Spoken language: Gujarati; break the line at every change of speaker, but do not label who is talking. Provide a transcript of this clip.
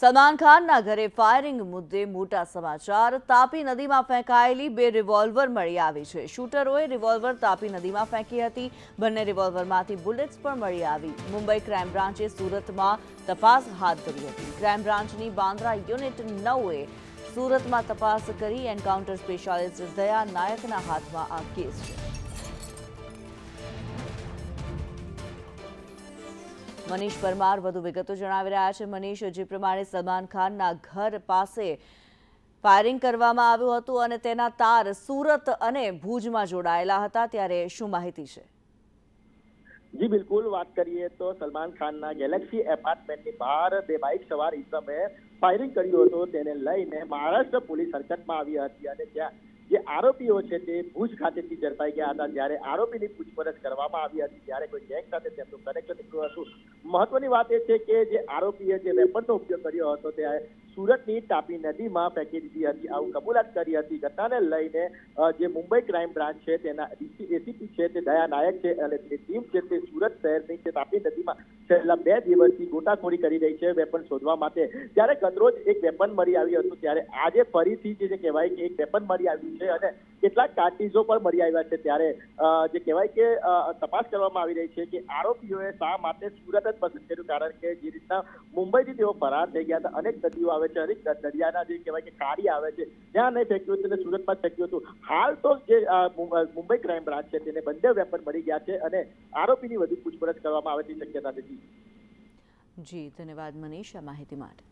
સલમાન ખાનના ઘરે ફાયરિંગ મુદ્દે મોટા સમાચાર. તાપી નદીમાં ફેંકાયેલી બે રિવોલ્વર મળી આવી છે. શૂટરોએ રિવોલ્વર તાપી નદીમાં ફેંકી હતી. બંને રિવોલ્વરમાંથી બુલેટ્સ પણ મળી આવી. મુંબઈ ક્રાઇમ બ્રાન્ચે સુરતમાં તપાસ હાથ ધરી હતી. ક્રાઇમ બ્રાન્ચની બાંદ્રા યુનિટ નવે સુરતમાં તપાસ કરી એન્કાઉન્ટર સ્પેશિયાલિસ્ટ દયા નાયકના હાથમાં આ કેસ છે. મનીષ પરમાર વધુ વિગતો જણાવી રહ્યા છે. મનીષ, જે પ્રમાણે સલમાન ખાનના ઘર પાસે ફાયરિંગ કરવામાં આવ્યું હતું અને તેના તાર સુરત અને ભુજમાં જોડાયેલા હતા. ત્યારે શું માહિતી છે?
જી, બિલકુલ. વાત કરીએ તો સલમાન ખાનના ગેલેક્સી એપાર્ટમેન્ટની બહાર બે બાઇક સવાર ઇસમે ફાયરિંગ કર્યું હતું. તેને લઈને મહારાષ્ટ્ર પોલીસ હરકતમાં આવી હતી અને ત્યાં જે આરોપીઓ છે તે ભુજ ખાતેથી ઝડપાઈ ગયા હતા. જ્યારે આરોપીની પૂછપરછ કરવામાં આવી હતી, ત્યારે કોઈ ગેંગ સાથે તેમનું કનેક્શન નીકળ્યું હતું. મહત્વની વાત એ છે કે જે આરોપીએ જે વેપનનો ઉપયોગ કર્યો હતો તે સુરતની તાપી નદીમાં ફેંકી દીધી હતી. આવું કબૂલાત કરી હતી. ઘટનાને લઈને જે મુંબઈ ક્રાઇમ બ્રાન્ચ છે તેના એસીપી છે તે દયા નાયક છે અને તેની ટીમ છે તે સુરત શહેરની છે તાપી નદીમાં છેલ્લા બે દિવસથી ગોટાખોરી કરી રહી છે વેપન શોધવા માટે. ત્યારે ગતરોજ એક વેપન મળી આવ્યું હતું, ત્યારે આજે ફરીથી જે કહેવાય કે એક વેપન મળી આવ્યું છે અને કેટલાક કાર્ટીઝો પણ મળી આવ્યા છે ત્યારે જે કહેવાય કે તપાસ કરવામાં આવી રહી છે કે આરોપીઓએ શા માટે સુરત જ પસંદ કર્યું? કારણ કે જે રીતના મુંબઈથી તેઓ ફરાર થઈ ગયા હતા. અનેક નદીઓ આવે છે, અનેક દરિયાના જે કહેવાય કે કારી આવે છે ત્યાં નહીં ફેંક્યું હતું અને સુરતમાં ફેંક્યું હતું. હાલ તો જે મુંબઈ ક્રાઇમ બ્રાન્ચ છે તેને બંને વેપન મળી ગયા છે અને આરોપીની વધુ પૂછપરછ કરવામાં આવે તેવી શક્યતા નથી
જી, ધન્યવાદ મનીષ આ માહિતી માટે.